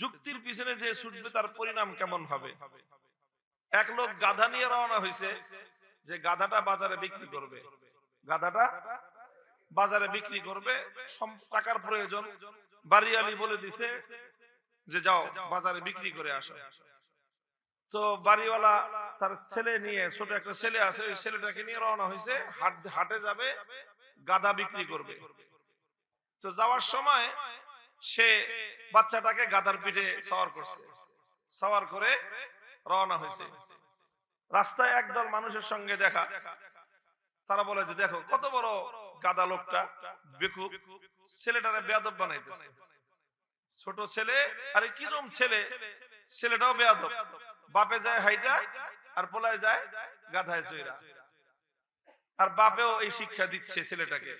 যুক্তির পিছনে যে ছুটবে, তার পরিণাম কেমন হবে? এক লোক গাধা নিয়ে রওনা হয়েছে যে গাধাটা বাজারে বিক্রি করবে। গাধাটা বাজারে বিক্রি করবে টাকার প্রয়োজন। বাড়িয়ালি বলে দিছে যে, যাও, বাজারে বিক্রি করে আসো। তো বাড়িওয়ালা তার ছেলে নিয়ে, ছোট একটা ছেলে আছে, ওই ছেলেটাকে নিয়ে রওনা হয়েছে হাটে যাবে, গাধা বিক্রি করবে। তো যাওয়ার সময় সে বাচ্চাটাকে গাধার পিঠে সওয়ার করছে। সওয়ার করে রওনা হয়েছে। রাস্তায় একদল মানুষের সঙ্গে দেখা। তারা বলে যে, দেখো, কত বড় গাদা লোকটা, বেকুব। ছেলেটারে বেয়াদব বানাইতেছে। ছোট ছেলে, আরে কিরম ছেলে? ছেলেটাও বেয়াদব। বাপে যায় হাইটা আর পোলায় যায় গাধায় চইরা। আর বাপেও এই শিক্ষা দিচ্ছে ছেলেটাকে।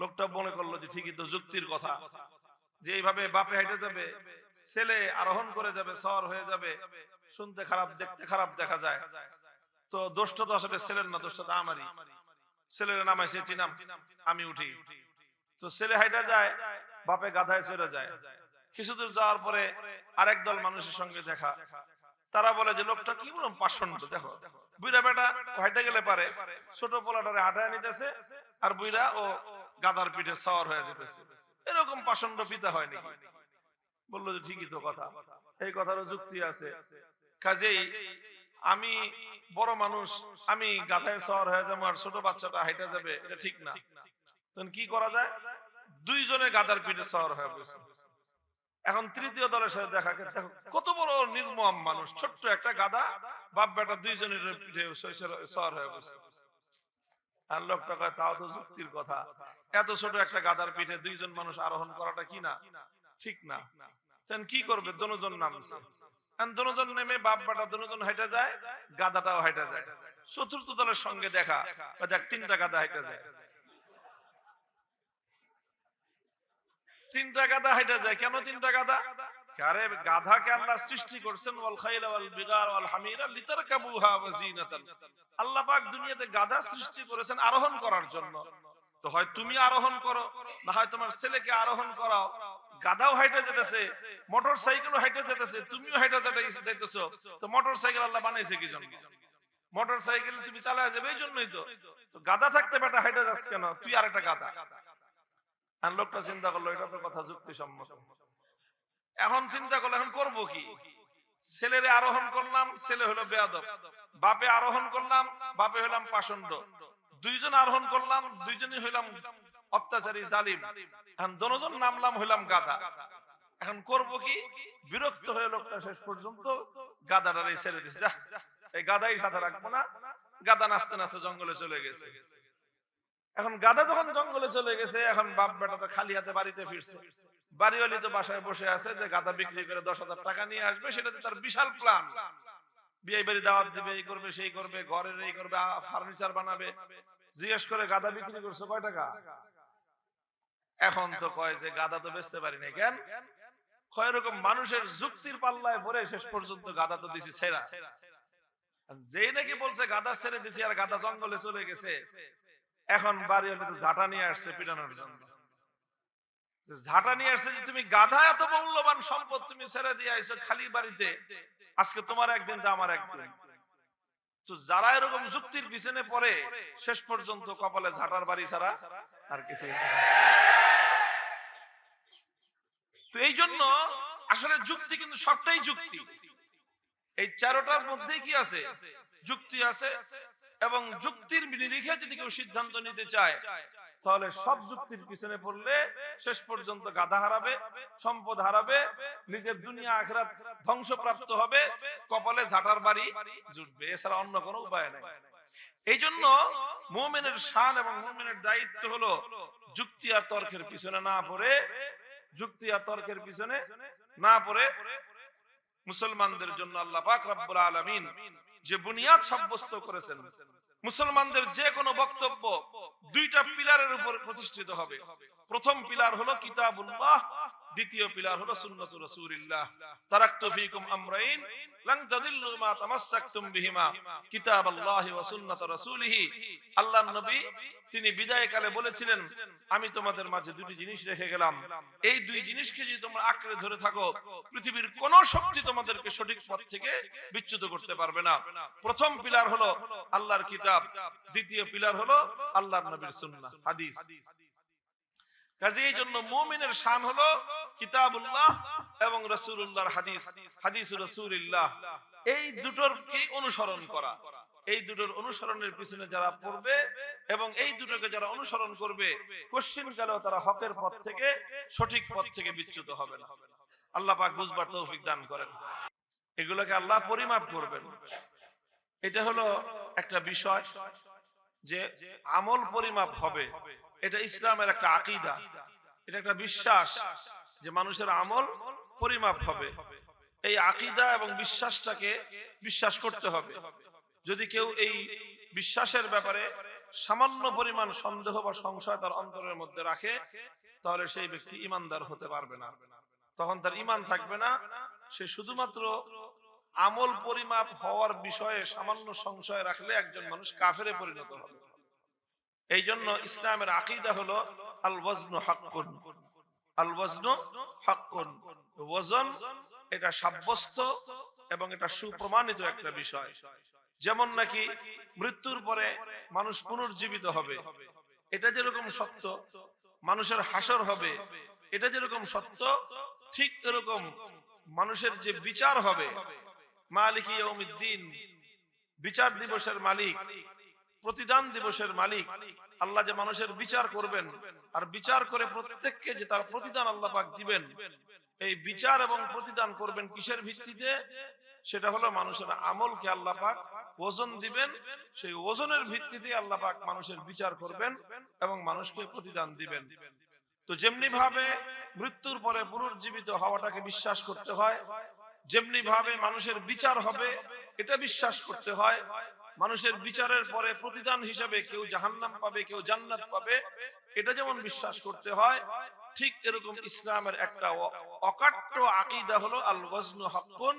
লোকটা মনে করল যে, ঠিকই তো যুক্তির কথা। যে এইভাবে বাপে হাইটে যাবে, ছেলে আরোহণ করে যাবে সর হয়ে যাবে, শুনতে খারাপ, দেখতে খারাপ দেখা যায়। তো দোষটা তো আসলে ছেলের না, দোষটা তো আমারই। ছেলের নামাইছে চিনাম আমি উঠি। তো ছেলে হাইটা যায়, বাপে গাধায় চলে যায়। কিছুদূর যাওয়ার পরে আরেক দল মানুষের সঙ্গে দেখা। তারা বলে যে, লোকটা কি বলুন পাষণ্ড, দেখো। বুইরা বেটা হাইটা গেলে পারে। ছোট পোলাটারে হাঁটায় নিতেছে আর বুইরা ও গাদার পিঠে সওয়ার হয়ে যেতেছে। এরকম পাষণ্ড পিতা হয় নাকি? বলল যে ঠিকই তো কথা। এই কথারও যুক্তি আছে। কাজেই আমি বড় মানুষ আমি গাধায় সওয়ার হয়ে যাব আর ছোট বাচ্চাটা হাইটা যাবে এটা ঠিক না। তখন কি করা যায়? দুইজনে গাদার পিঠে সওয়ার হয়ে বসে। এখন তৃতীয় দলের সাথে দেখা গেছে, কত বড় নির্মম মানুষ ছোট্ট একটা গাদা বাপ বেটা দুইজনের পিঠে সওয়ার হয়ে বসে। আর লোকটা কয় তাও তো যুক্তির কথা। এত ছোট একটা গাদার পিঠে দুইজন মানুষ আরোহণ করাটা কি না? ঠিক না। তেন কি করবে? দনোজন নামছে। দনোজন নেমে বাপ বাটা দনোজন হাইটা যায় গাদাটাও হাইটা যায়। চতুর্থ দলের সঙ্গে দেখা দেখ, তিনটা গাদা হাইটা যায়। তিনটা গাদা হাইটা যায়। কেন তিনটা গাদা আরে গাধাকে আল্লাহ সৃষ্টি করছেন, ওয়াল খাইলা ওয়াল বিগার ওয়াল হামিরা লিতারকাবুহা ওয়া জিনাতান আল্লাহ পাক দুনিয়াতে গাধা সৃষ্টি করেছেন আরোহণ করার জন্য। তো হয় তুমি আরোহণ করো, না হয় তোমার ছেলেকে আরোহণ করাও। গাধাও হাইটে যেতেছে মোটর সাইকেলও হাইটে যেতেছে, তুমিও হাইটে যাইতেছো। তো মোটর সাইকেল আল্লাহ বানাইছে কি জন্য? মোটর সাইকেল তুমি চালায় যাবে এই জন্যই তো। তো গাধা থাকতে বেটা হাইটে যাস কেন? তুই আর একটা গাধা। আর লোকটা চিন্তা করল, এটা তো কথা যুক্তি সম্মত এখন চিন্তা করল, এখন করব কি? ছেলেরে আরোহণ করলাম, ছেলে হলো বেয়াদব। বাপে আরোহণ করলাম, বাপে হলাম পাষণ্ড। দুইজন আরোহণ করলাম, দুইজনই হইলাম অত্যাচারী, জালিম। এখন দনোজন নামলাম, হইলাম গাদা এখন করব কি? বিরক্ত হয়ে লোকটা শেষ পর্যন্ত গাদাটারে ছেড়ে দিছে। এই গাদাই সাথে রাখব না। গাদা নাচতে নাচতে জঙ্গলে চলে গেছে। এখন গাদা যখন জঙ্গলে চলে গেছে, এখন বাপ বেটা তো খালি হাতে বাড়িতে ফিরছে। বাড়িওয়ালি তো বাসায় বসে আছে, যে গাদা বিক্রি করে দশ হাজার টাকা নিয়ে আসবে, সেটাতে তার বিশাল প্ল্যান। বিয়ে বাড়ি দাওয়াত দিবে, এই করবে, সেই করবে, ঘরের এই করবে ফার্নিচার বানাবে। জিজ্ঞেস করে গাদা বিক্রি করছ কয় টাকা? এখন তো কয় যে গাদা তো বেচতে পারি না কেন? এরকম মানুষের যুক্তির পাল্লায় পরে শেষ পর্যন্ত গাদা তো দিছি, ছেড়া। যে নাকি বলছে গাদা ছেড়ে দিছি আর গাদা জঙ্গলে চলে গেছে। এখন বাড়ি ঝাঁটা নিয়ে আসছে পিটানোর জন্য। ঝাঁটা নিয়ে আসছে যে, তুমি গাধা, এত মূল্যবান সম্পদ তুমি ছেড়ে দিয়ে আইছো খালি বাড়িতে। আজকে তোমার একদিন, তো আমার একদিন। তো যারা এরকম যুক্তির পিছনে পড়ে, শেষ পর্যন্ত কপালে ঝাঁটার বাড়ি ছাড়া আর কিছু তো এই জন্য আসলে যুক্তি কিন্তু সবটাই যুক্তি। এই চারোটার মধ্যে কি আছে? যুক্তি আছে এবং যুক্তির নিরিখে যদি কেউ সিদ্ধান্ত নিতে চায় তাহলে সব যুক্তির পিছনে পড়লে শেষ পর্যন্ত গাধা হারাবে, সম্পদ হারাবে, নিজের দুনিয়া, আখরাত ধ্বংসপ্রাপ্ত হবে, কপালে ঝাঁটার বাড়ি জুটবে। এছাড়া অন্য কোনো উপায় নাই। এই জন্য মোমেনের শান এবং মোমেনের দায়িত্ব হলো যুক্তি আর তর্কের পিছনে না পড়ে, যুক্তি আর তর্কের পিছনে না পড়ে মুসলমানদের জন্য আল্লাহ পাক রব্বুল আলামিন যে বুনিয়াদ সাব্যস্ত করেছেন, মুসলমানদের যে কোনো বক্তব্য দুইটা পিলারের উপর প্রতিষ্ঠিত হবে। প্রথম পিলার হলো কিতাবুল্লাহ দ্বিতীয় পিলার হলো সুন্নাতু রাসূলিল্লাহ। তারাকতু ফীকুম আমরাইন লান তাদিল্লু মা তামাসসাকতুম বিহিমা। কিতাবাল্লাহি ওয়া সুন্নাত রাসূলিহি। আল্লাহর নবী, তিনি বিদায়কালে বলেছিলেন, আমি তোমাদের মাঝে দুটি জিনিস রেখে গেলাম। এই দুই জিনিসকে যদি তোমরা আঁকড়ে ধরে থাকো, পৃথিবীর কোন শক্তি তোমাদেরকে সঠিক পথ থেকে বিচ্যুত করতে পারবে না। প্রথম পিলার হলো আল্লাহর কিতাব, দ্বিতীয় পিলার হলো আল্লাহর নবীর সুন্নাহ, হাদিস। কাজে এই জন্য মুমিনের শান হলো কিতাবুল্লাহ এবং রাসূলুল্লাহর হাদিস হাদিস রাসূলুল্লাহ। এই দুটোর কি অনুসরণ করা? এই দুটোর অনুসরণের পিছনে যারা পড়বে এবং এই দুটোকে যারা অনুসরণ করবে কোশ্চিন কালেও তারা হকের পথ থেকে, সঠিক পথ থেকে বিচ্যুত হবে না আল্লাহ পাক বুঝবার তৌফিক দান করেন। এগুলোকে আল্লাহ পরিমাপ করবেন। এটা হলো একটা বিষয় যে আমল পরিমাপ হবে, এটা ইসলামের একটা আকিদা। এটা একটা বিশ্বাস যে মানুষের আমল পরিমাপ হবে। এই আকিদা এবং বিশ্বাসটাকে বিশ্বাস করতে হবে। যদি কেউ এই বিশ্বাসের ব্যাপারে সামান্য পরিমাণ সন্দেহ বা সংশয় তার অন্তরের মধ্যে রাখে, তাহলে সেই ব্যক্তি ইমানদার হতে পারবে না। তখন তার ইমান থাকবে না। সে শুধুমাত্র আমল পরিমাপ হওয়ার বিষয়ে সামান্য সংশয় রাখলে একজন মানুষ কাফেরে পরিণত হবে। এই জন্য ইসলামের আকিদা হলো আল ওয়াজনু হাক্কুন। আল হাক্কুন। ওজন এটা সাব্যস্ত এবং এটা সুপ্রমাণিত একটা বিষয়। যেমন নাকি মৃত্যুর পরে মানুষ পুনর্জীবিত হবে। এটা যেরকম সত্য, মানুষের হাসর হবে। এটা যেরকম সত্য, ঠিক এরকম মানুষের যে বিচার হবে মালিক বিচার দিবসের মালিক, প্রতিদান দিবসের মালিক। আল্লাহ যে মানুষের বিচার করবেন, আর বিচার করে প্রত্যেককে যে তার প্রতিদান আল্লাহ পাক দিবেন, এই বিচার এবং প্রতিদান করবেন কিসের ভিত্তিতে? সেটা হলো মানুষের আমলকে আল্লাহ পাক ওজন দিবেন, সেই ওজনের ভিত্তিতে আল্লাহ পাক মানুষের বিচার করবেন এবং মানুষকে প্রতিদান দিবেন। তো যেমনি ভাবে মৃত্যুর পরে পুনর্জীবিত হওয়াটাকে বিশ্বাস করতে হয় যেমনি ভাবে মানুষের বিচার হবে, এটা বিশ্বাস করতে হয়। মানুষের বিচারের পরে প্রতিদান হিসেবে কেউ জাহান্নাম পাবে, কেউ জান্নাত পাবে। এটা যেমন বিশ্বাস করতে হয়, ঠিক এরকম ইসলামের একটা অকাট্য আকিদা হলো আল ওয়াজনু হাক্কুন,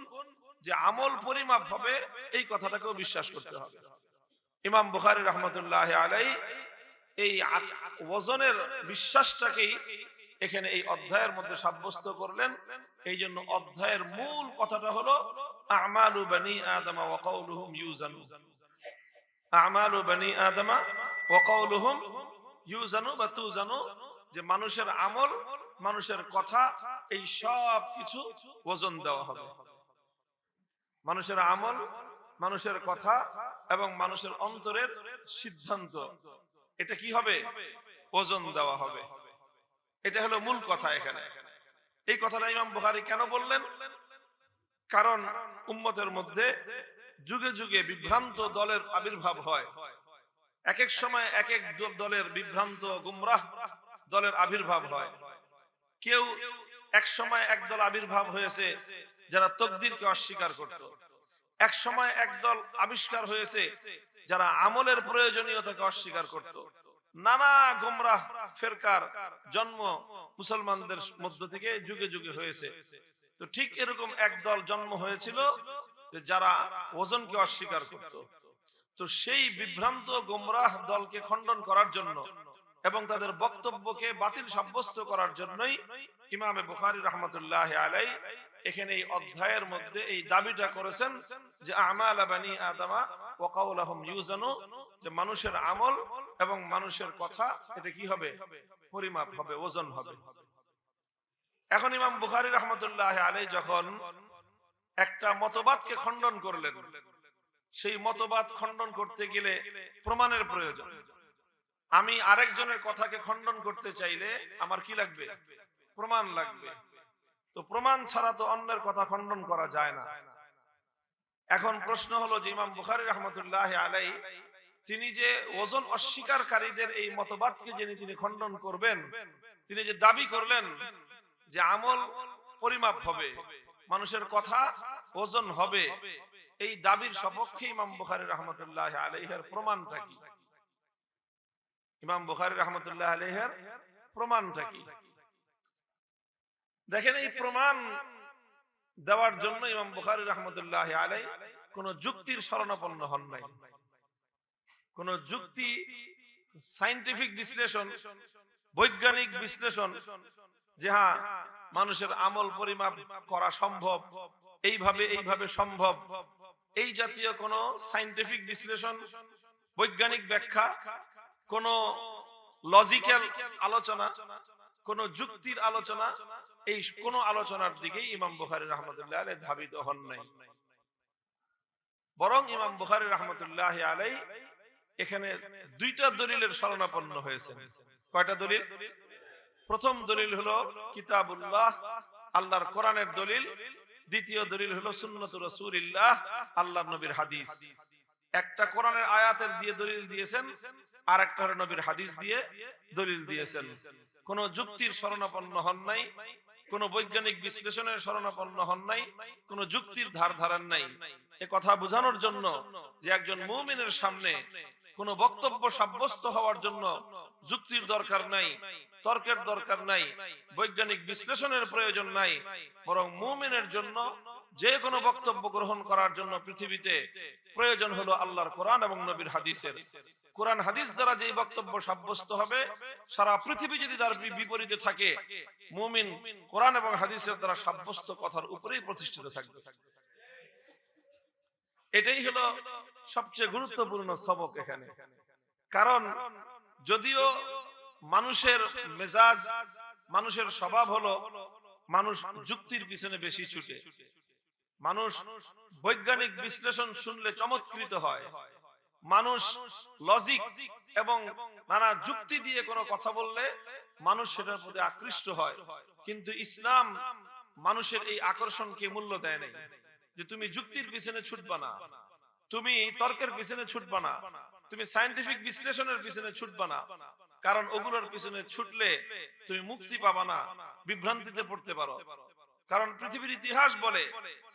যে আমল পরিমাপ হবে, এই কথাটাকেও বিশ্বাস করতে হবে। ইমাম বুখারী রহমতুল্লাহ আলাই এই ওজনের বিশ্বাসটাকেই এখানে এই অধ্যায়ের মধ্যে সাব্যস্ত করলেন। এই জন্য অধ্যায়ের মূল কথাটা হলো, আমালু বানি আদমা ইউজানু আমালু বানি আদমা ইউজানু বা যে মানুষের আমল, মানুষের কথা, এই সব কিছু ওজন দেওয়া হবে। মানুষের আমল, মানুষের কথা এবং মানুষের অন্তরের সিদ্ধান্ত, এটা কি হবে? ওজন দেওয়া হবে। এটা হলো মূল কথা এখানে। এই কথাটা ইমাম বুখারী কেন বললেন? কারণ উম্মতের মধ্যে যুগে যুগে বিভ্রান্ত দলের আবির্ভাব হয়। এক এক সময় এক এক দলের বিভ্রান্ত গুমরাহ দলের আবির্ভাব হয়। কেউ এক সময় এক দল আবির্ভাব হয়েছে, যারা তকদিরকে অস্বীকার করত। এক সময় এক দল আবিষ্কার হয়েছে, যারা আমলের প্রয়োজনীয়তাকে অস্বীকার করত। নানা ফেরকার জন্ম মুসলমানদের মধ্য থেকে যুগে যুগে হয়েছে। তো ঠিক এরকম এক দল জন্ম হয়েছিল যারা ওজনকে অস্বীকার করত। তো সেই বিভ্রান্ত গোমরাহ দলকে খণ্ডন করার জন্য এবং তাদের বক্তব্যকে বাতিল সাব্যস্ত করার জন্যই ইমামে বুখারী রহমতুল্লাহ আলাই এখানে এই অধ্যায়ের মধ্যে এই দাবিটা করেছেন যে আমাল বানি আদামা ওয়া কাউলাহুম ইউজানু, যে মানুষের আমল এবং মানুষের কথা, এটা কি হবে? পরিমাপ হবে, ওজন হবে। এখন ইমাম বুখারী রহমতুল্লাহ আলাই যখন একটা মতবাদকে খণ্ডন করলেন, সেই মতবাদ খণ্ডন করতে গেলে প্রমাণের প্রয়োজন। আমি আরেকজনের কথাকে খণ্ডন করতে চাইলে আমার কি লাগবে? প্রমাণ লাগবে। তো প্রমাণ ছাড়া তো অন্যের কথা খণ্ডন করা যায় না। এখন প্রশ্ন হলো যে ইমাম বুখারী রহমতুল্লাহ আলাই তিনি যে ওজন অস্বীকারীদের এই মতবাদকে যিনি তিনি খণ্ডন করবেন, তিনি যে দাবি করলেন যে আমল পরিমাপ হবে, মানুষের কথা ওজন হবে, এই দাবির সপক্ষে ইমাম বুখারী রহমতুল্লাহ আলাইহের প্রমাণটা কি? ইমাম বুখারী রহমতুল্লাহ আলাইহের প্রমাণটা কি? দেখেন এই প্রমাণ দেওয়ার জন্য ইমাম বুখারী রহমতুল্লাহ আলাই কোন যুক্তির শরণাপন্ন হন নাই। কোন যুক্তি সাইন্টিফিক বিশ্লেষণ, বৈজ্ঞানিক বিশ্লেষণ যে হ্যাঁ মানুষের আমল পরিমাপ করা সম্ভব, এইভাবে এইভাবে সম্ভব, এই জাতীয় কোন সাইন্টিফিক বিশ্লেষণ, বৈজ্ঞানিক ব্যাখ্যা, কোন লজিক্যাল আলোচনা, কোন যুক্তির আলোচনা এই কোন আলোচনার দিকে ইমাম বুখারী রহমতুল্লাহ আলাই ধাবিত হন নাই। বরং ইমাম বুখারী রহমতুল্লাহ আলাই এখানে দুইটা দলিলের শরণাপন্ন হয়েছেন। কয়টা দলিল? প্রথম দলিল হলো কিতাবুল্লাহ, আল্লাহর কোরআনের দলিল। দ্বিতীয় দলিল হলো সুন্নত রাসূলিল্লাহ আল্লাহ নবীর হাদিস। একটা কোরআনের আয়াতের দিয়ে দলিল দিয়েছেন আর একটা নবীর হাদিস দিয়ে দলিল দিয়েছেন। কোন যুক্তির শরণাপন্ন হন নাই। কোন বৈজ্ঞানিক বিশ্লেষণের শরণাপন্ন হন নাই, কোন যুক্তির ধার ধারান নাই। এ কথা বোঝানোর জন্য যে একজন মুমিনের সামনে কোন বক্তব্য সাব্যস্ত হওয়ার জন্য যুক্তির দরকার নাই, তর্কের দরকার নাই, বৈজ্ঞানিক বিশ্লেষণের প্রয়োজন নাই, বরং মুমিনের জন্য যে কোনো বক্তব্য গ্রহণ করার জন্য পৃথিবীতে প্রয়োজন হলো আল্লাহর কোরআন এবং নবীর হাদিসের। কোরআন হাদিস দ্বারা যে বক্তব্য সাব্যস্ত হবে, সারা পৃথিবী যদি তার বিপরীতে থাকে, মুমিন কোরআন এবং হাদিসের দ্বারা সাব্যস্ত কথার উপরেই প্রতিষ্ঠিত থাকবে। এটাই হলো সবচেয়ে গুরুত্বপূর্ণ সবক এখানে। কারণ যদিও মানুষের মেজাজ, মানুষের স্বভাব হলো, মানুষ যুক্তির পিছনে বেশি ছুটে। মানুষ বৈজ্ঞানিক বিশ্লেষণ শুনলে চমৎকৃত হয়। মানুষ লজিক এবং নানা যুক্তি দিয়ে কোনো কথা বললে মানুষ সেটার প্রতি আকৃষ্ট হয়। কিন্তু ইসলাম মানুষের এই আকর্ষণকে মূল্য দেয় নাই যে তুমি যুক্তির পিছনে ছুটবা না। তুমি তর্কের পিছনে ছুটবা না। তুমি সায়েন্টিফিক বিশ্লেষণের পিছনে ছুটবা না। কারণ ওগুলোর পিছনে ছুটলে তুমি মুক্তি পাবা না। বিভ্রান্তিতে পড়তে পারো। কারণ পৃথিবীর ইতিহাস বলে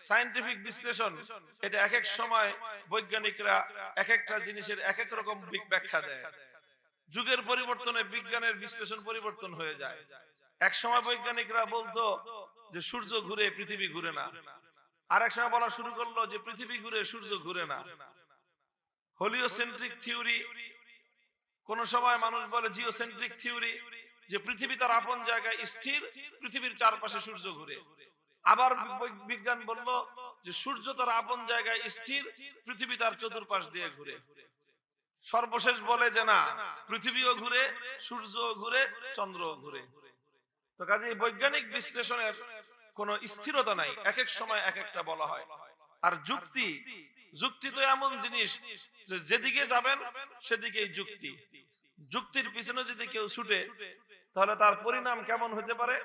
সায়েন্টিফিক বিশ্লেষণ, এটা এক এক সময় বৈজ্ঞানিকরা এক একটা জিনিসের এক এক রকম ব্যাখ্যা দেয়। যুগের পরিবর্তনে বিজ্ঞানের বিশ্লেষণ পরিবর্তন হয়ে যায়। এক সময় বৈজ্ঞানিকরা বলতো যে সূর্য ঘুরে পৃথিবী ঘুরে না। আর এক সময় বলা শুরু করল যে পৃথিবী ঘুরে সূর্য ঘুরে না। হোলিওসেন্ট্রিক থিওরি কোন সময় মানুষ বলে জিওসেন্ট্রিক থিওরি যে পৃথিবী তার আপন জায়গায় স্থির, পৃথিবীর চারপাশে সূর্য ঘুরে। আবার বিজ্ঞান বলল যে সূর্য তার আপন জায়গায় স্থির, পৃথিবী তার চতুর্পাশ দিয়ে ঘুরে। সর্বশেষ বলে যে না, পৃথিবীও ঘুরে সূর্য ঘুরে চন্দ্র ঘুরে। তো কাজে বৈজ্ঞানিক বিশ্লেষণের কোন স্থিরতা নাই এক এক সময় এক একটা বলা হয়। আর যুক্তি যুক্তি তো এমন জিনিস যেদিকে যাবেন, সেদিকেই যুক্তি। যুক্তির পিছনে যদি কেউ ছুটে, তাহলে তার পরিণাম কেমন হতে পারে?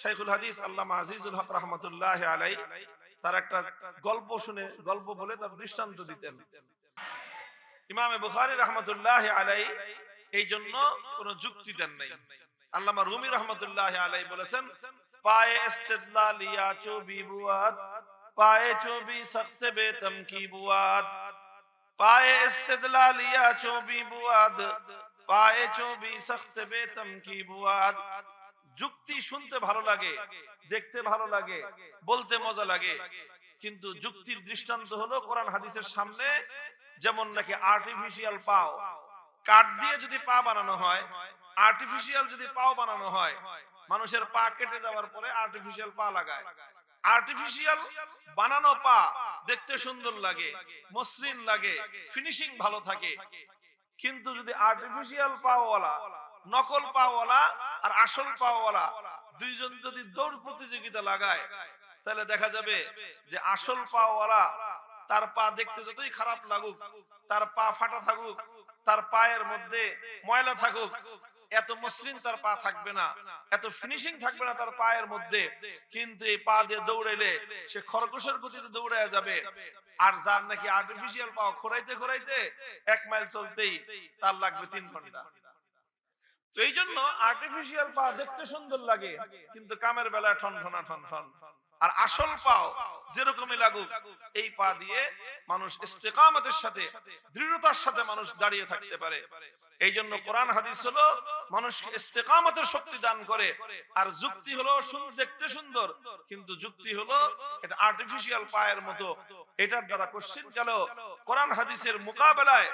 শাইখুল হাদিস আল্লামা আজিজুল হক রহমতুল্লাহ আলাই তার একটা গল্প শুনে, গল্প বলে তার দৃষ্টান্ত দিতেন। ইমামে বুখারী রহমতুল্লাহ আলাই এই জন্য কোন যুক্তি দেন নাই। রুমি রহমতুল্লাহ আলাই বলেছেন, পায়ে ইস্তেদলালিয়া চবি বুয়াদ, পায়ে চবি সখত বেতম কি বুয়াদ, পায়ে ইস্তেদলালিয়া চবি বুয়াদ পায়ে চবি সখত বেতম কি বুয়াদ? যুক্তি শুনতে ভালো লাগে, দেখতে ভালো লাগে, বলতে মজা লাগে। কিন্তু যুক্তির দৃষ্টান্ত হলো কোরআন হাদিসের সামনে, যেমন নাকি আর্টিফিশিয়াল পাও। কাঠ দিয়ে যদি পা বানানো হয় আর্টিফিশিয়াল যদি পাও বানানো হয়, মানুষের পা কেটে যাওয়ার পরে আর্টিফিশিয়াল পা লাগায়। আর্টিফিশিয়াল বানানো পা দেখতে সুন্দর লাগে, মসৃণ লাগে ফিনিশিং ভালো থাকে। কিন্তু যদি আর্টিফিশিয়াল পাওয়ালা, নকল পাওয়ালা আর আসল পাওয়ালা দুইজন যদি দৌড় প্রতিযোগিতা লাগায়, তাহলে দেখা যাবে যে আসল পাওয়ালা তার পা দেখতে যতই খারাপ লাগুক, তার পা ফাটা থাকুক, তার পায়ের মধ্যে ময়লা থাকুক এত মসৃণ তার পা থাকবে না, এত ফিনিশিং থাকবে না তার পায়ের মধ্যে। কিন্তু এই পা দিয়ে দৌড়াইলে সে খরগোশের গতিতে দৌড়ায় যাবে। আর যার নাকি আর্টিফিশিয়াল পা খোরাইতে খোরাইতে এক মাইল চলতেই তার লাগবে তিন ঘণ্টা। তো এই জন্য আর্টিফিশিয়াল পা দেখতে সুন্দর লাগে, কিন্তু কামের বেলায় ঠন ঠনা ঠন ঠন আর আসল পাও যেরকমই লাগুক, এই পা দিয়ে মানুষ ইস্তেকামতের সাথে, দৃঢ়তার সাথে মানুষ দাঁড়িয়ে থাকতে পারে। এই জন্য কোরআন হাদিস হলো, মানুষকে ইস্তেকামতের শক্তি দান করে। আর যুক্তি হলো দেখতে সুন্দর, কিন্তু যুক্তি হলো এটা আর্টিফিশিয়াল পায়ের মতো। এটার দ্বারা কোশ্চিন গেল, কোরআন হাদিসের মোকাবেলায়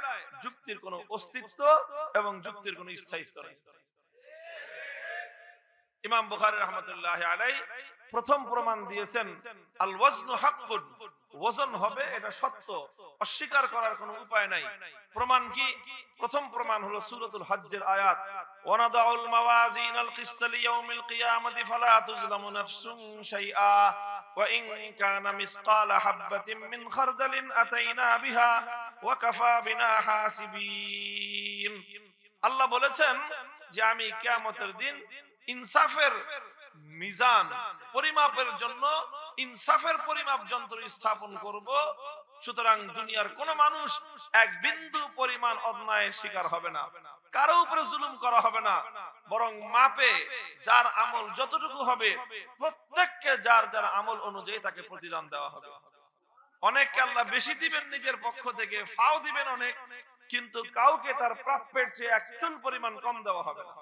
যুক্তির কোনো অস্তিত্ব এবং যুক্তির কোনো স্থায়িত্ব নেই। ইমাম বুখারী রহমতুল্লাহ আলাই প্রথম প্রমাণ দিয়েছেন আল ওয়াজনু হাক্কুন ওজন হবে এটা সত্য অস্বীকার করার কোনো উপায় নাই প্রমাণ কি প্রথম প্রমাণ হলো সূরাতুল হজ্জের আয়াত ওয়ানাদাউল মাওয়াজিনাল কিসত লিয়াউমিল কিয়ামাতি ফালা তুজলামু নাফসুন শাইআ وإن كان مثقال حبة من خردل أتينا بها وكفى بنا حاسبين আল্লাহ বলেছেন যে আমি কিয়ামতের দিন ইনসাফের মিজান পরিমাপের জন্য ইনসাফের পরিমাপ যন্ত্র স্থাপন করব। সুতরাং দুনিয়ার কোন মানুষ এক বিন্দু পরিমাণ অন্যায়ের শিকার হবে না। কারও উপরে জুলুম করা হবে না। বরং মাপে যার আমল যতটুকু হবে, প্রত্যেককে যার যার আমল অনুযায়ী তাকে প্রতিদান দেওয়া হবে। অনেককে আল্লাহ বেশি দিবেন নিজের পক্ষ থেকে, ফাও দিবেন অনেক, কিন্তু কাউকে তার প্রাপ্যের চেয়ে এক চুল পরিমাণ কম দেওয়া হবে না।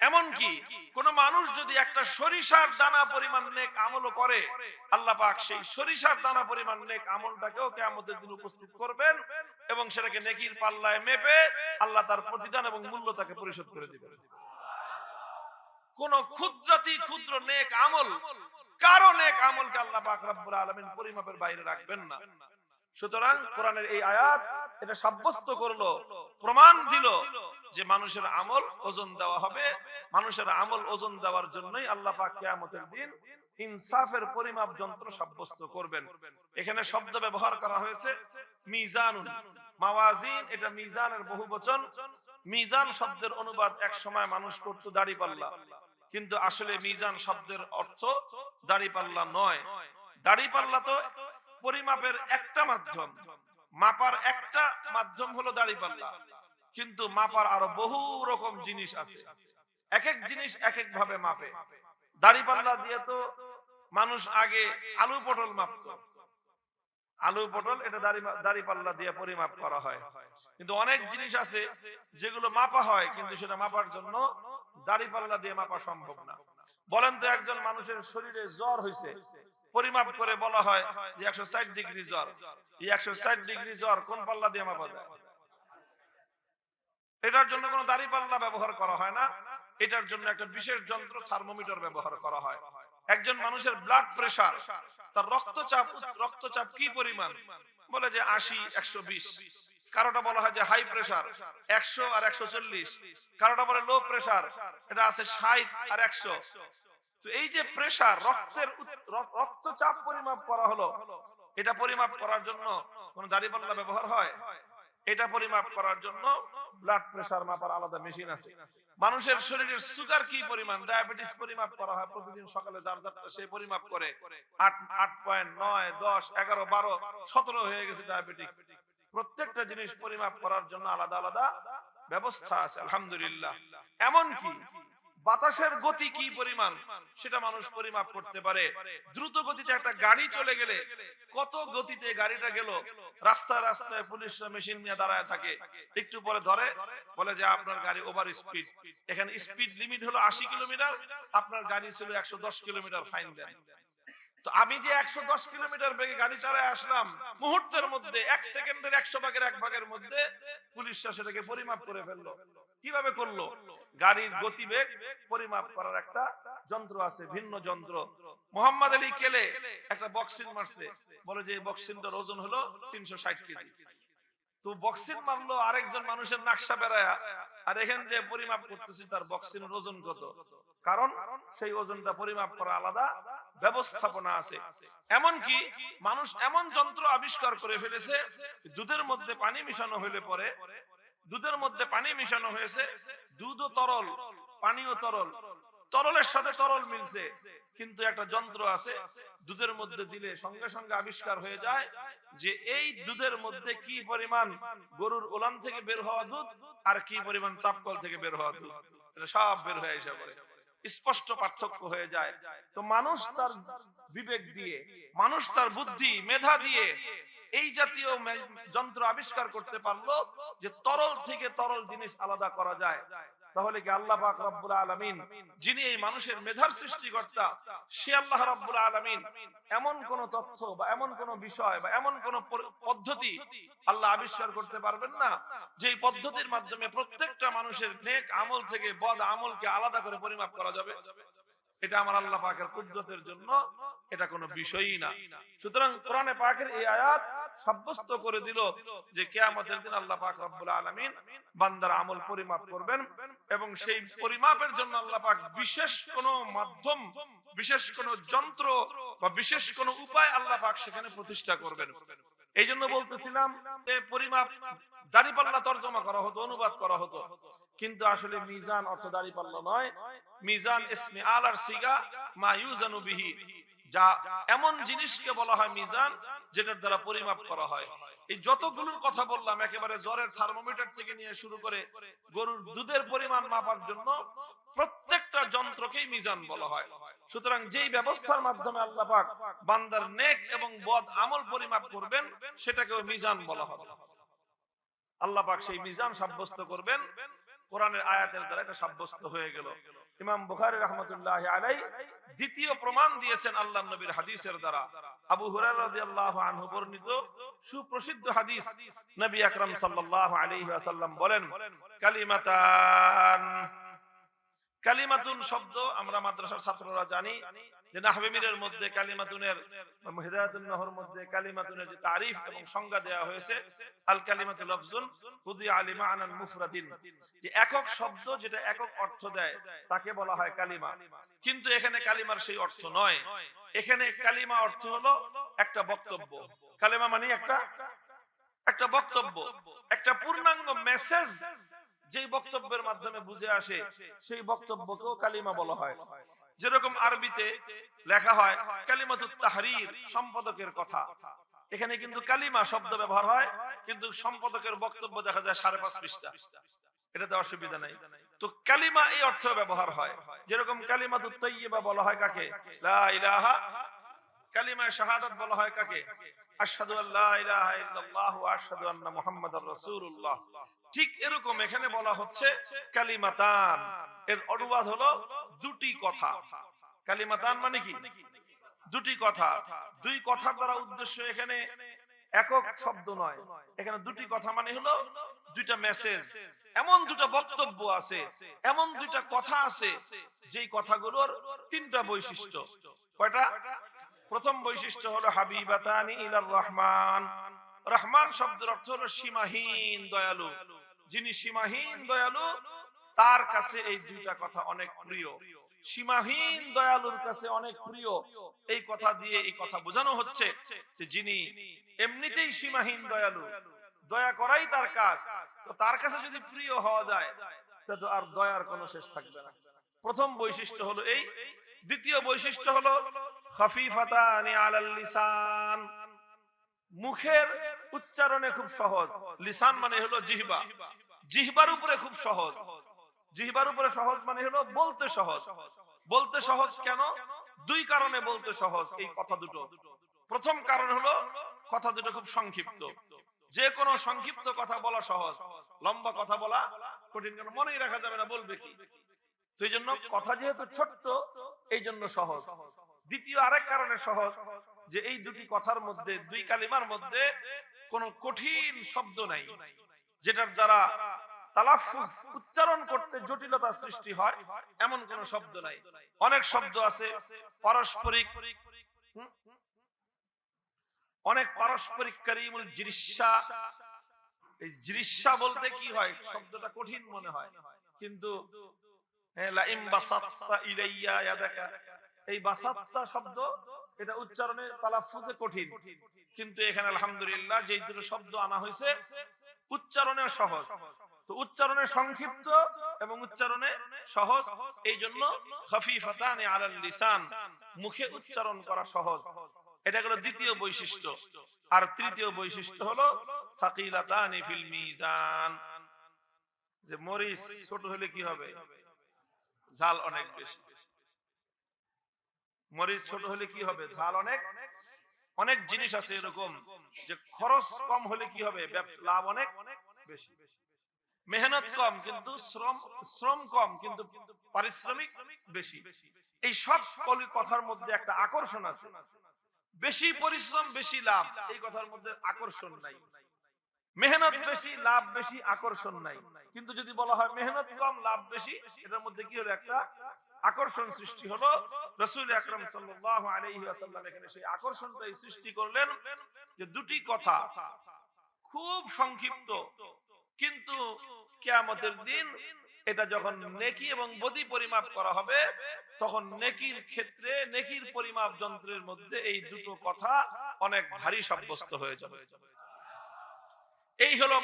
এমনকি কোন মানুষ যদি একটা সরিষার দানা পরিমাণ নেক আমল করে, আল্লাহ পাক সেই সরিষার দানা পরিমাণ নেক আমলটাকেও কেয়ামতের দিন উপস্থিত করবেন এবং সেটাকে নেকির পাল্লায় মেপে আল্লাহ তার প্রতিদান এবং মূল্য তাকে পরিশোধ করে দিবেন। কোন ক্ষুদ্রাতি ক্ষুদ্র নেক আমল, কারও নেক আমলকে আল্লাহ পাক রব্বুল আলামিন পরিমাপের বাইরে রাখবেন না। সুতরাং কোরআনের এই আয়াত এটা সাব্যস্ত করল প্রমাণ দিল যে মানুষের আমল ওজন দেওয়া হবে। মানুষের আমল ওজন দেওয়ার জন্যই আল্লাহ পাক কিয়ামতের দিন ইনসাফের পরিমাপ যন্ত্র সাব্যস্ত করবেন। এখানে শব্দ ব্যবহার করা হয়েছে মিজানুন। মাওয়াজিন এটা মিজানের বহু বচন মিজান শব্দের অনুবাদ এক সময় মানুষ করত দাড়ি পাল্লা। কিন্তু আসলে মিজান শব্দের অর্থ দাড়ি পাল্লা নয়। দাড়ি পাল্লা তো পরিমাপের একটা মাধ্যম। মাপার একটা মাধ্যম হলো দাড়ি পাল্লা। কিন্তু মাপার আরও বহু রকম জিনিস আছে। এক এক জিনিস এক এক ভাবে মাপে। দাড়ি পাল্লা দিয়ে তো মানুষ আগে আলু পটল মাপত। আলু পটল, এটা দাড়ি দাড়ি পাল্লা দিয়ে পরিমাপ করা হয়। কিন্তু অনেক জিনিস আছে যেগুলো মাপা হয়, কিন্তু সেটা মাপার জন্য দাড়ি পাল্লা দিয়ে মাপা সম্ভব না। বলেন তো একজন মানুষের শরীরে জ্বর হয়েছে পরিমাপ করে বলা হয় যে একশো ষাট ডিগ্রি জ্বর। একশো ষাট ডিগ্রি জ্বর কোন পাল্লা দিয়ে মাপা যায়? এটার জন্য কোনো দাড়ি পাল্লা ব্যবহার করা হয় না। এটার জন্য একটা বিশেষ যন্ত্র, থার্মোমিটার ব্যবহার করা হয়। একজন মানুষের ব্লাড প্রেশার তার রক্তচাপ রক্তচাপ কি পরিমাণ? বলে যে আশি, একশো বিশ। কারোটা বলা হয় যে হাই প্রেশার একশো আর একশো চল্লিশ। কারোটা বলে লো প্রেশার এটা আছে ষাট আর একশো। তো এই যে প্রেশার রক্তের রক্তচাপ পরিমাপ করা হলো, এটা পরিমাপ করার জন্য কোন দাড়ি পাল্লা ব্যবহার হয়? এটা পরিমাপ করার জন্য ব্লাড প্রেশার মাপার আলাদা মেশিন আছে। মানুষের শরীরের সুগার কি পরিমাণ? ডায়াবেটিস পরিমাপ করা হয়, প্রতিদিন সকালে যার যারটা সে পরিমাপ করে। আট আট পয়েন্ট নয়, দশ, এগারো, বারো, সতেরো হয়ে গেছে ডায়াবেটিস প্রত্যেকটা জিনিস পরিমাপ করার জন্য আলাদা আলাদা ব্যবস্থা আছে, আলহামদুলিল্লাহ। এমনকি বাতাসের গতি কি পরিমাণ, সেটা মানুষ পরিমাপ করতে পারে। দ্রুত গতিতে একটা গাড়ি চলে গেলে কত গতিতে গাড়িটা গেল, রাস্তায় রাস্তায় পুলিশরা মেশিন নিয়ে দাঁড়ায় থাকে। একটু পরে ধরে, বলে যে আপনার গাড়ি ওভার স্পিড এখানে স্পিড লিমিট হলো আশি কিলোমিটার, আপনার গাড়ি ছিল একশো দশ কিলোমিটার ফাইন দেন আমি যে একশো দশ কিলোমিটার বেগে গাড়ি চালায় আসলাম, মুহূর্তের মধ্যে এক সেকেন্ডের একশো ভাগের এক ভাগের মধ্যে পুলিশরা সেটাকে পরিমাপ করে ফেলল। কীভাবে করল? গাড়ির গতিবেগ পরিমাপ করার একটা যন্ত্র আছে, ভিন্ন যন্ত্র। মোহাম্মদ আলী কেলে একটা বক্সিং মারছে। বলে যে বক্সিংটার ওজন হলো তিনশো ষাট কেজি। তো বক্সিং মারলো, আরেকজন মানুষের নাকশা বেড়ায়, আর এখান দিয়ে পরিমাপ করতেছি তার বক্সিং ওজন কত? কারণ সেই ওজনটা পরিমাপ করা আলাদা ব্যবস্থাপনা আছে। এমনকি মানুষ এমন যন্ত্র আবিষ্কার করে ফেলেছে, দুধের মধ্যে পানি মিশানো হইলে পরে, দুধের মধ্যে পানি মিশানো হয়েছে দুধ ও তরল, পানিও তরল, তরলের সাথে তরল মিলছে, কিন্তু একটা যন্ত্র আছে, দুধের মধ্যে দিলে সঙ্গে সঙ্গে আবিষ্কার হয়ে যায় যে এই দুধের মধ্যে কি পরিমাণ গরুর ওলান থেকে বের হওয়া দুধ আর কি পরিমাণ চাপকল থেকে বের হওয়া দুধ। সব বের হয়ে এসে পড়ে। স্পষ্ট পার্থক্য হয়ে যায়। তো মানুষ তার বিবেক দিয়ে মানুষ তার বুদ্ধি মেধা দিয়ে এই জাতীয় যন্ত্র আবিষ্কার করতে পারল যে তরল থেকে তরল জিনিস আলাদা করা যায়। তাহলে কি আল্লাহ পাক রব্বুল আলামিন যিনি এই মানুষের মেধার সৃষ্টিকর্তা, সে আল্লাহ রব্বুল আলামিন এমন কোন তথ্য বা এমন কোন বিষয় বা এমন কোন পদ্ধতি আল্লাহ আবিষ্কার করতে পারবেন না যে পদ্ধতির মাধ্যমে প্রত্যেকটা মানুষের নেক আমল থেকে বদ আমলকে আলাদা করে পরিমাপ করা যাবে? এটা আমার আল্লাহ পাকের কুদরতের জন্য এটা কোনো বিষয়ই না। সুতরাং কোরআনে পাকের এই আয়াত সাব্যস্ত করে দিল যে কিয়ামতের দিন আল্লাহ পাক রব্বুল আলামিন বান্দার আমল পরিমাপ করবেন এবং সেই পরিমাপের জন্য আল্লাহ পাক বিশেষ কোন মাধ্যম, বিশেষ কোন যন্ত্র বা বিশেষ কোন উপায় আল্লাহ পাক সেখানে প্রতিষ্ঠা করবেন। এই জন্য বলতেছিলাম পরিমাপ দাড়িপাল্লা তর্জমা করা হতো, অনুবাদ করা হতো। কিন্তু আসলে মিজান অর্থ দাড়িপাল্লা নয়। মিজান ইসমি আল আর সিগা মা বিহি। যা এমন জিনিসকে বলা হয় মিজান, যেটার দ্বারা পরিমাপ করা হয়। এই যতগুলোর কথা বললাম, একেবারে জ্বরের থার্মোমিটার থেকে নিয়ে শুরু করে গরুর দুধের পরিমাণ মাপার জন্য প্রত্যেকটা যন্ত্রকেই মিজান বলা হয়। সুতরাং যেই ব্যবস্থার মাধ্যমে আল্লাহ পাক বান্দার নেক এবং বদ আমল পরিমাপ করবেন, সেটাকেও মিজান বলা হবে। আল্লাহ পাক সেই মিজান সাব্যস্ত করবেন। কোরআনের আয়াতের দ্বারা এটা সাব্যস্ত হয়ে গেল। ইমাম বুখারী রহমতুল্লাহ আলাই দ্বিতীয় প্রমাণ দিয়েছেন আল্লাহ নবীর হাদিসের দ্বারা। আবু আনহু বর্ণিত সুপ্রসিদ্ধ হাদিস নবী আকরাম সাল্লাল্লাহু আলাইহি ওয়াসাল্লাম বলেন, কালিমাতান কালিমাতুন শব্দ আমরা মাদ্রাসার ছাত্ররা জানি যে যে যে তাকে বলা হয় কালিমা। কিন্তু এখানে কালিমার সেই অর্থ নয়। এখানে কালিমা অর্থ হলো একটা বক্তব্য। কালিমা মানে একটা একটা বক্তব্য। একটা পূর্ণাঙ্গ মেসেজ যেই বক্তব্যের মাধ্যমে বুঝে আসে, সেই বক্তব্যকেও কালিমা বলা হয়। যেরকম আরবিতে লেখা হয় কালিমাতুত তাহরির, সম্পাদকের কথা। এখানে কিন্তু কালিমা শব্দ ব্যবহার হয়, কিন্তু সম্পাদকের বক্তব্য দেখা যায় সাড়ে পাঁচ পৃষ্ঠা। এটাতে অসুবিধা নাই। তো কালিমা এই অর্থ ব্যবহার হয়। যেরকম কালিমাতুত তাইয়্যিবা বলা হয় কাকে? লা ইলাহা কালিমা শাহাদাত বলা হয় কাকে? আশহাদু আল্লা ইলাহা ইল্লাল্লাহ ওয়া আশহাদু ঠিক এরকম এখানে বলা হচ্ছে কালিমাতান। এর অনুবাদ হলো দুটি কথা। কালিমাতান মানে কি? দুটি কথা। দুই কথার দ্বারা উদ্দেশ্য এখানে একক শব্দ নয়। এখানে দুটি কথা মানে হলো দুইটা মেসেজ এমন দুটা বক্তব্য আছে, এমন দুইটা কথা আছে, যেই কথাগুলোর তিনটা বৈশিষ্ট্য। কয়টা? প্রথম বৈশিষ্ট্য হলো হাবিবাতানি ইলার রহমান। রহমান শব্দের অর্থ হলো সীমাহীন, দয়ালু। যিনি সীমাহীন দয়ালু, তার কাছে এই দুইটা কথা অনেক প্রিয়। সীমাহীন দয়ালুর কাছে অনেক প্রিয়। এই কথা দিয়ে এই কথা বোঝানো হচ্ছে যে যিনি এমনিতেই সীমাহীন দয়ালু, দয়া করাই তার কাজ। তো তার কাছে যদি প্রিয় হওয়া যায়, তো আর দয়ার কোনো শেষ থাকবে না। প্রথম বৈশিষ্ট্য হলো এই। দ্বিতীয় বৈশিষ্ট্য হলো খাফিফাতানি আলাল মুখের উচ্চারণে খুব সহজ। লিসান মানে হলো জিহবা। জিহবার উপরে খুব সহজ। জিহবার উপরে সহজ মানে হলো বলতে সহজ। বলতে সহজ কেন? দুই কারণে বলতে সহজ এই কথা দুটো। প্রথম কারণ হলো কথা দুটো খুব সংক্ষিপ্ত। যে কোনো সংক্ষিপ্ত কথা বলা সহজ। লম্বা কথা বলা কঠিন কেন? মনেই রাখা যাবে না, বলবে কি? তো এই জন্য কথা যেহেতু ছোট্ট, এই জন্য সহজ। দ্বিতীয় আরেক কারণে সহজ যে এই দুটি কথার মধ্যে, দুই কালিমার মধ্যে কোন কঠিন শব্দ নাই। যেটার দ্বারা তালাফুজ উচ্চারণ করতে জটিলতা সৃষ্টি হয়, এমন কোন শব্দ নাই। অনেক শব্দ আছে, পারস্পরিক অনেক পারস্পরিক কারিমুল জিরিসা এই জিরিসা বলতে কি হয়? শব্দটা কঠিন মনে হয়। কিন্তু এই বাসাত্তা শব্দ, এটা উচ্চারণে তালাফুজে কঠিন। কিন্তু এখানে আলহামদুলিল্লাহ যে দুটো শব্দ আনা হয়েছে উচ্চারণে সহজ। তো উচ্চারণে সংক্ষিপ্ত এবং উচ্চারণে সহজ। এই জন্য মুখে উচ্চারণ করা সহজ। এটা হলো দ্বিতীয় বৈশিষ্ট্য। আর তৃতীয় বৈশিষ্ট্য হলো যে ছোট হলে কি হবে? ঝাল অনেক বেশি। মরিচ ছোট হলে কি হবে? ঝাল অনেক অনেক জিনিস আছে এরকম যে খরচ কম হলে কি হবে? লাভ অনেক বেশি। মেহনত কম, কিন্তু শ্রম শ্রম কম, কিন্তু পারিশ্রমিক বেশি। এই সব কথার মধ্যে একটা আকর্ষণ আছে। বেশি পরিশ্রম, বেশি লাভ, এই কথার মধ্যে আকর্ষণ নাই। মেহনত বেশি, লাভ বেশি, আকর্ষণ নাই। কিন্তু যদি বলা হয় মেহনত কম, লাভ বেশি, এটার মধ্যে কি হলো একটা আকর্ষণ সৃষ্টি হলো রসুল আকরম সাল্লাল্লাহু আলাইহি ওয়াসাল্লাম এখানে সেই আকর্ষণটাই সৃষ্টি করলেন যে দুটি কথা খুব সংক্ষিপ্ত, কিন্তু কিয়ামতের দিন এটা যখন নেকি এবং বদি পরিমাপ করা হবে, তখন নেকির ক্ষেত্রে, নেকির পরিমাপ যন্ত্রের মধ্যে এই দুটো কথা অনেক ভারী সাব্যস্ত হয়ে যাবে। এই হলো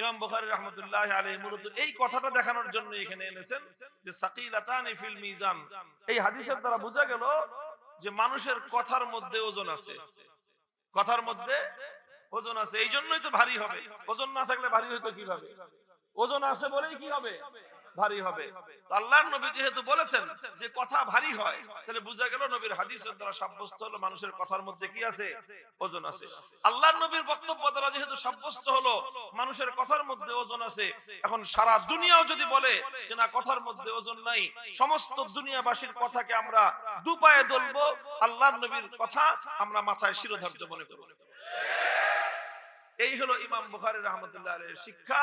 ইমাম বুখারী আলাইহি মূলত এই কথাটা দেখানোর জন্য এখানে এনেছেন যে সাকিলাতানি ফিল মিজান। এই হাদিসের দ্বারা বোঝা গেল যে মানুষের কথার মধ্যে ওজন আছে। কথার মধ্যে ওজন আছে। এই জন্যই তো ভারী হবে। ওজন না থাকলে ভারী হইতো কীভাবে? ওজন আছে বলেই কি হবে? ভারী হবে। আল্লাহর নবী যেহেতু বলেছেন যে কথা ভারী হয়, তাহলে বোঝা গেল নবীর হাদিসের দ্বারা সাব্যস্ত হলো মানুষের কথার মধ্যে কি আছে? ওজন আছে। আল্লাহর নবীর বক্তব্য দ্বারা যেহেতু সাব্যস্ত হলো, মানুষের কথার মধ্যে ওজন আছে। এখন সারা দুনিয়াও যদি বলে যে না, কথার মধ্যে ওজন নাই, সমস্ত দুনিয়াবাসীর কথাকে আমরা দুপায়ে দলবো, আল্লাহর নবীর কথা আমরা মাথায় শিরোধার্য মনে করব। এই হলো ইমাম বুখারী রহমতুল্লাহ শিক্ষা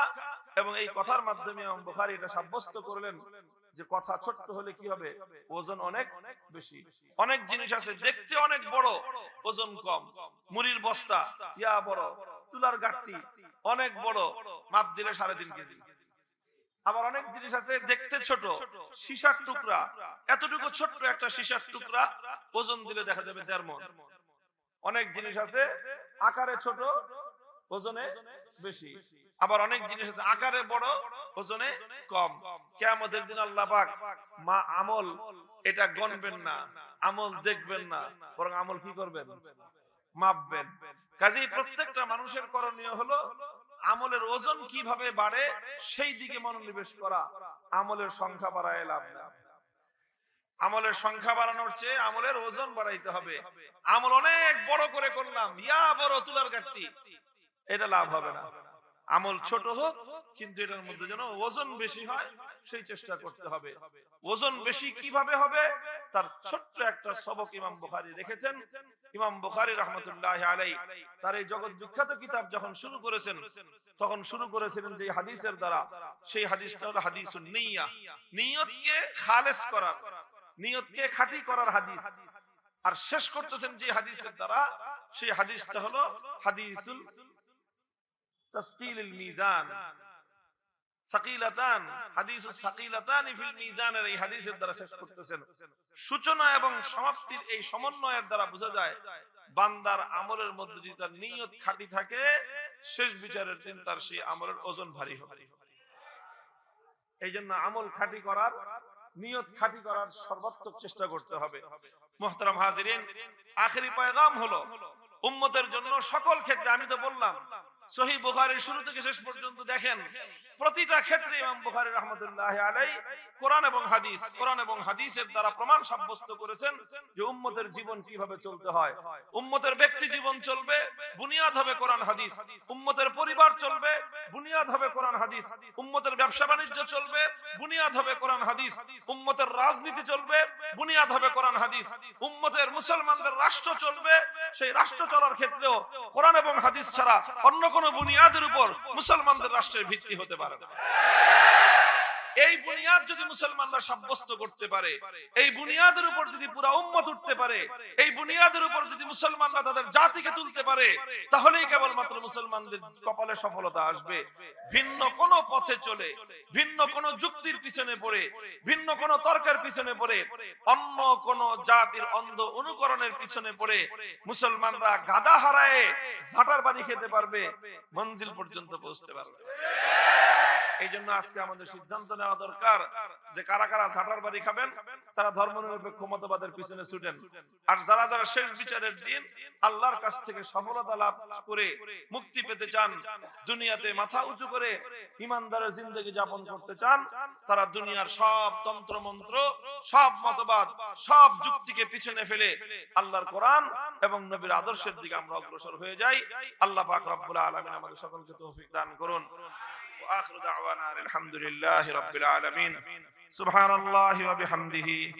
এবং এই কথার মাধ্যমে ইমাম বুখারী এটা সাব্যস্ত করলেন যে কথা ছোট্ট হলে কি হবে? ওজন অনেক বেশি। অনেক জিনিস আছে, দেখতে অনেক বড়, ওজন কম। মুড়ির বস্তা, ইয়া বড়। তুলার গাঠটি অনেক বড়। মাপ দিলে সাড়ে তিন কেজি। আবার অনেক জিনিস আছে, দেখতে ছোট। সীসার টুকরা। এতটুকু ছোট্ট একটা সীসার টুকরা, ওজন দিলে দেখা যাবে দেড় মন। অনেক জিনিস আছে, আকারে ছোট ওজনে বেশি। আবার অনেক জিনিস আছে আকারে বড়, ওজনে কম। কেয়ামতের দিন আল্লাহ পাক মা আমল, এটা গণবেন না, আমল দেখবেন না, বরং আমল কি করবেন? মাপবেন। কাজেই প্রত্যেকটা মানুষের করণীয় হলো আমলের ওজন কীভাবে বাড়ে, সেই দিকে মনোনিবেশ করা। আমলের সংখ্যা বাড়ায় লাভ আমলের সংখ্যা বাড়ানোর চেয়ে আমলের ওজন বাড়াইতে হবে। আমল অনেক বড় করে করলাম। ইয়া বড় তুলার কাটটি এটা লাভ হবে না। আমল ছোট হোক, কিন্তু এটার মধ্যে যেন ওজন বেশি হয়, সেই চেষ্টা করতে হবে। ওজন বেশি কীভাবে হবে? তার ছোট্ট একটা সবক ইমাম বুখারী রেখেছেন। ইমাম বুখারী রহমতুল্লাহ আলাই তার এই জগৎ বিখ্যাত কিতাব যখন শুরু করেছেন, তখন শুরু করেছিলেন যে হাদিসের দ্বারা। সেই হাদিসটা হলো হাদিসুন নিয়া। নিয়তকে খালেস করার, নিয়তকে খাঁটি করার হাদিস। আর শেষ করতেছেন যে হাদিসের দ্বারা, সেই হাদিসটা হলো হাদিসুল সাকিলাতান হাদিসু সাকিলাতান ফিল মিজানের এই হাদিসের দ্বারা শেষ করতেছেন। সূচনা এবং সমাপ্তির এই সমন্বয়ের দ্বারা বোঝা যায়, বান্দার আমলের মধ্যে যদি তার নিয়ত খাঁটি থাকে, শেষ বিচারের দিন তার সেই আমলের ওজন ভারী হবে। এই জন্য আমল খাঁটি করার, নিয়ত খাঁটি করার সর্বাত্মক চেষ্টা করতে হবে। মোহতারাম হাজিরিন, আখেরি পয়গাম হলো, উম্মতের জন্য সকল ক্ষেত্রে আমি তো বললাম সহি বোখারের শুরু থেকে শেষ পর্যন্ত দেখেন প্রতিটা ক্ষেত্রে ইমাম বুখারী রাহমাতুল্লাহ আলাই কোরআন এবং হাদিস, কোরআন এবং হাদিসের দ্বারা প্রমাণ সাব্যস্ত করেছেন যে উম্মতের জীবন কীভাবে চলতে হয়। উম্মতের ব্যক্তি জীবন চলবে, বুনিয়াদ হবে কোরআন, হাদিস। উম্মতের পরিবার চলবে, বুনিয়াদ হবে কোরআন, হাদিস। উম্মতের ব্যবসা বাণিজ্য চলবে, বুনিয়াদ হবে কোরআন, হাদিস। উম্মতের রাজনীতি চলবে, বুনিয়াদ হবে কোরআন, হাদিস। উম্মতের মুসলমানদের রাষ্ট্র চলবে, সেই রাষ্ট্র চলার ক্ষেত্রেও কোরআন এবং হাদিস ছাড়া অন্য কোনো বুনিয়াদের উপর মুসলমানদের রাষ্ট্রের ভিত্তি হতে পারে। না। এই বুনিয়াদ যদি মুসলমানরা সাব্যস্ত করতে পারে, এই বুনিয়াদের উপর যদি পুরা উম্মত উঠতে পারে, এই বুনিয়াদের উপর যদি মুসলমানরা তাদের জাতিকে তুলতে পারে, তাহলেই কেবলমাত্র মুসলমানদের কপালে সফলতা আসবে। ভিন্ন কোন পথে চলে, ভিন্ন কোন যুক্তির পিছনে পড়ে, ভিন্ন কোন তর্কের পিছনে পড়ে, অন্য কোন জাতির অন্ধ অনুকরণের পিছনে পড়ে, মুসলমানরা গাদা হারায় ঝাঁটার বাড়ি খেতে পারবে, মঞ্জিল পর্যন্ত পৌঁছতে পারবে। এই জন্য আজকে আমাদের সিদ্ধান্ত নেওয়া দরকার যে কারা কারা ঝাঁটার বাড়ি খাবেন, তারা ধর্মনিরপেক্ষ মতবাদের পিছনে ছুটেন। আর যারা যারা শেষ বিচারের দিন আল্লাহর কাছ থেকে সফলতা লাভ করে মুক্তি পেতে চান, দুনিয়াতে মাথা উঁচু করে ইমানদারের জিন্দগি যাপন করতে চান, তারা দুনিয়ার সব তন্ত্র মন্ত্র সব মতবাদ, সব যুক্তিকে পিছনে ফেলে আল্লাহর কোরআন এবং নবীর আদর্শের দিকে আমরা অগ্রসর হয়ে যাই। আল্লাহ পাক রব্বুল আলামিন আমাদের সকলকে তৌফিক দান করুন। وآخر دعوانا الحمد لله رب العالمين سبحان الله وبحمده